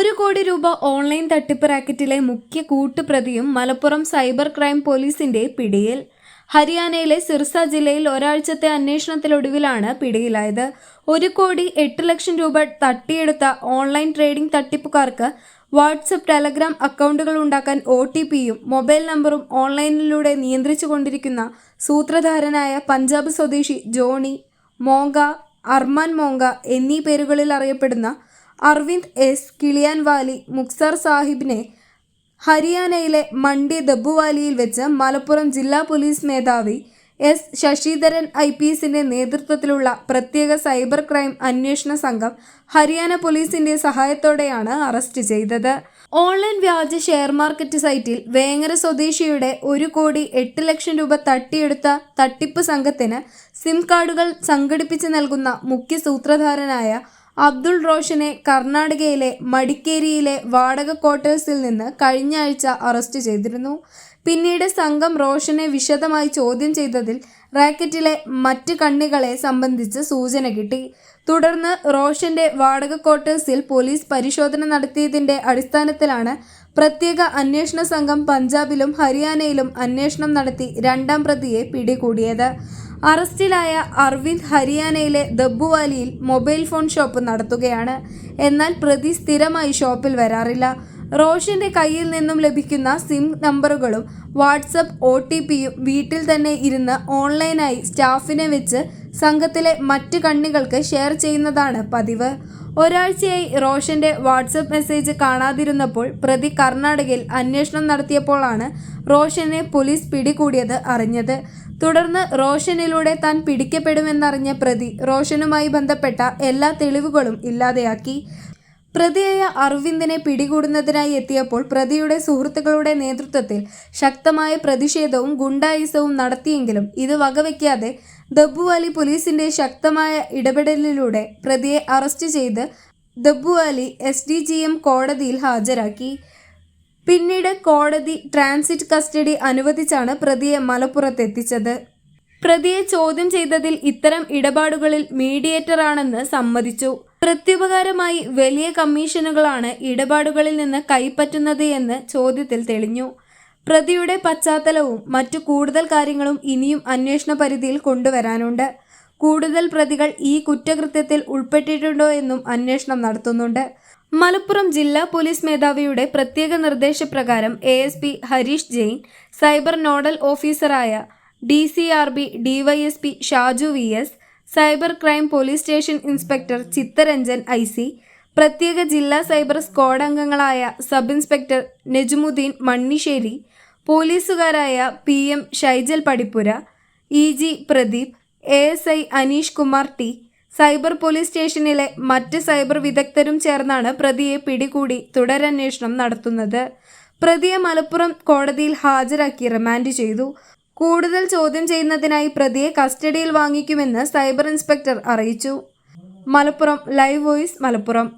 ഒരു കോടി രൂപ ഓൺലൈൻ തട്ടിപ്പ് റാക്കറ്റിലെ മുഖ്യ കൂട്ടുപ്രതിയും മലപ്പുറം സൈബർ ക്രൈം പോലീസിന്റെ പിടിയിൽ. ഹരിയാനയിലെ സിർസ ജില്ലയിൽ ഒരാഴ്ചത്തെ അന്വേഷണത്തിലൊടുവിലാണ് പിടിയിലായത്. ഒരു കോടി എട്ട് ലക്ഷം രൂപ തട്ടിയെടുത്ത ഓൺലൈൻ ട്രേഡിംഗ് തട്ടിപ്പുകാർക്ക് വാട്സപ്പ് ടെലഗ്രാം അക്കൗണ്ടുകൾ ഉണ്ടാക്കാൻ ഒ ടി പിയും മൊബൈൽ നമ്പറും ഓൺലൈനിലൂടെ നിയന്ത്രിച്ചു കൊണ്ടിരിക്കുന്ന സൂത്രധാരനായ പഞ്ചാബ് സ്വദേശി ജോണി മോങ്ക അർമാൻ മോങ്ക എന്നീ പേരുകളിൽ അറിയപ്പെടുന്ന അർവിന്ദ് എസ്. കിളിയാൻവാലി മുക്സർ സാഹിബിനെ ഹരിയാനയിലെ മണ്ഡി ദബുവാലിയിൽ വെച്ച് മലപ്പുറം ജില്ലാ പോലീസ് മേധാവി എസ്. ശശിധരൻ ഐ. പി. എസിന്റെ നേതൃത്വത്തിലുള്ള പ്രത്യേക സൈബർ ക്രൈം അന്വേഷണ സംഘം ഹരിയാന പോലീസിന്റെ സഹായത്തോടെയാണ് അറസ്റ്റ് ചെയ്തത്. ഓൺലൈൻ വ്യാജ ഷെയർ മാർക്കറ്റ് സൈറ്റിൽ വേങ്ങര സ്വദേശിയുടെ ഒരു കോടി എട്ട് ലക്ഷം രൂപ തട്ടിയെടുത്ത തട്ടിപ്പ് സംഘത്തിന് സിം കാർഡുകൾ സംഘടിപ്പിച്ച് നൽകുന്ന മുഖ്യ സൂത്രധാരനായ അബ്ദുൾ റോഷനെ കർണാടകയിലെ മടിക്കേരിയിലെ വാടക ക്വാർട്ടേഴ്സിൽ നിന്ന് കഴിഞ്ഞ ആഴ്ച അറസ്റ്റ് ചെയ്തിരുന്നു. പിന്നീട് സംഘം റോഷനെ വിശദമായി ചോദ്യം ചെയ്തതിൽ റാക്കറ്റിലെ മറ്റ് കണ്ണികളെ സംബന്ധിച്ച് സൂചന കിട്ടി. തുടർന്ന് റോഷന്റെ വാടക ക്വാർട്ടേഴ്സിൽ പോലീസ് പരിശോധന നടത്തിയതിന്റെ അടിസ്ഥാനത്തിലാണ് പ്രത്യേക അന്വേഷണ സംഘം പഞ്ചാബിലും ഹരിയാനയിലും അന്വേഷണം നടത്തി രണ്ടാം പ്രതിയെ പിടികൂടിയത്. അറസ്റ്റിലായ അർവിന്ദ് ഹരിയാനയിലെ ദബ്ബുവാലിയിൽ മൊബൈൽ ഫോൺ ഷോപ്പ് നടത്തുകയാണ്. എന്നാൽ പ്രതി സ്ഥിരമായി ഷോപ്പിൽ വരാറില്ല. റോഷന്റെ കയ്യിൽ നിന്നും ലഭിക്കുന്ന സിം നമ്പറുകളും വാട്സപ്പ് ഒ ടി പിയും വീട്ടിൽ തന്നെ ഇരുന്ന് ഓൺലൈനായി സ്റ്റാഫിനെ വെച്ച് സംഘത്തിലെ മറ്റ് കണ്ണികൾക്ക് ഷെയർ ചെയ്യുന്നതാണ് പതിവ്. ഒരാഴ്ചയായി റോഷന്റെ വാട്സപ്പ് മെസ്സേജ് കാണാതിരുന്നപ്പോൾ പ്രതി കർണാടകയിൽ അന്വേഷണം നടത്തിയപ്പോഴാണ് റോഷനെ പോലീസ് പിടികൂടിയത് അറിഞ്ഞത്. തുടർന്ന് റോഷനിലൂടെ താൻ പിടിക്കപ്പെടുമെന്നറിഞ്ഞ പ്രതി റോഷനുമായി ബന്ധപ്പെട്ട എല്ലാ തെളിവുകളും ഇല്ലാതെയാക്കി. പ്രതിയായ അർവിന്ദിനെ പിടികൂടുന്നതിനായി എത്തിയപ്പോൾ പ്രതിയുടെ സുഹൃത്തുക്കളുടെ നേതൃത്വത്തിൽ ശക്തമായ പ്രതിഷേധവും ഗുണ്ടായുസവും നടത്തിയെങ്കിലും ഇത് വകവയ്ക്കാതെ ദബ്ബുവാലി പോലീസിന്റെ ശക്തമായ ഇടപെടലിലൂടെ പ്രതിയെ അറസ്റ്റ് ചെയ്ത് Dabwali S D G M കോടതിയിൽ ഹാജരാക്കി. പിന്നീട് കോടതി ട്രാൻസിറ്റ് കസ്റ്റഡി അനുവദിച്ചാണ് പ്രതിയെ മലപ്പുറത്തെത്തിച്ചത്. പ്രതിയെ ചോദ്യം ചെയ്തതിൽ ഇത്തരം ഇടപാടുകളിൽ മീഡിയേറ്ററാണെന്ന് സമ്മതിച്ചു. പ്രത്യുപകാരമായി വലിയ കമ്മീഷനുകളാണ് ഇടപാടുകളിൽ നിന്ന് കൈപ്പറ്റുന്നത് എന്ന് ചോദ്യത്തിൽ തെളിഞ്ഞു. പ്രതിയുടെ പശ്ചാത്തലവും മറ്റു കൂടുതൽ കാര്യങ്ങളും ഇനിയും അന്വേഷണ പരിധിയിൽ കൊണ്ടുവരാനുണ്ട്. കൂടുതൽ പ്രതികൾ ഈ കുറ്റകൃത്യത്തിൽ ഉൾപ്പെട്ടിട്ടുണ്ടോ എന്നും അന്വേഷണം നടത്തുന്നുണ്ട്. മലപ്പുറം ജില്ലാ പോലീസ് മേധാവിയുടെ പ്രത്യേക നിർദ്ദേശപ്രകാരം A S P Harish Jain cyber nodal ഓഫീസറായ D C R B DYSP Shaju V S cyber crime police station inspector Chittaranjan I C പ്രത്യേക ജില്ലാ സൈബർ സ്ക്വാഡ് അംഗങ്ങളായ sub inspector Najmuddin Mannisseri പോലീസുകാരായ P M Shaijal Padippura E G Pradeep A S I Aneesh Kumar T cyber police സ്റ്റേഷനിലെ മറ്റ് cyber വിദഗ്ധരും ചേർന്നാണ് പ്രതിയെ പിടികൂടി തുടരന്വേഷണം നടത്തുന്നത്. പ്രതിയെ മലപ്പുറം കോടതിയിൽ ഹാജരാക്കി റിമാൻഡ് ചെയ്തു. കൂടുതൽ ചോദ്യം ചെയ്യുന്നതിനായി പ്രതിയെ കസ്റ്റഡിയിൽ വാങ്ങിക്കുമെന്ന് സൈബർ ഇൻസ്പെക്ടർ അറിയിച്ചു. Malappuram live voice Malappuram.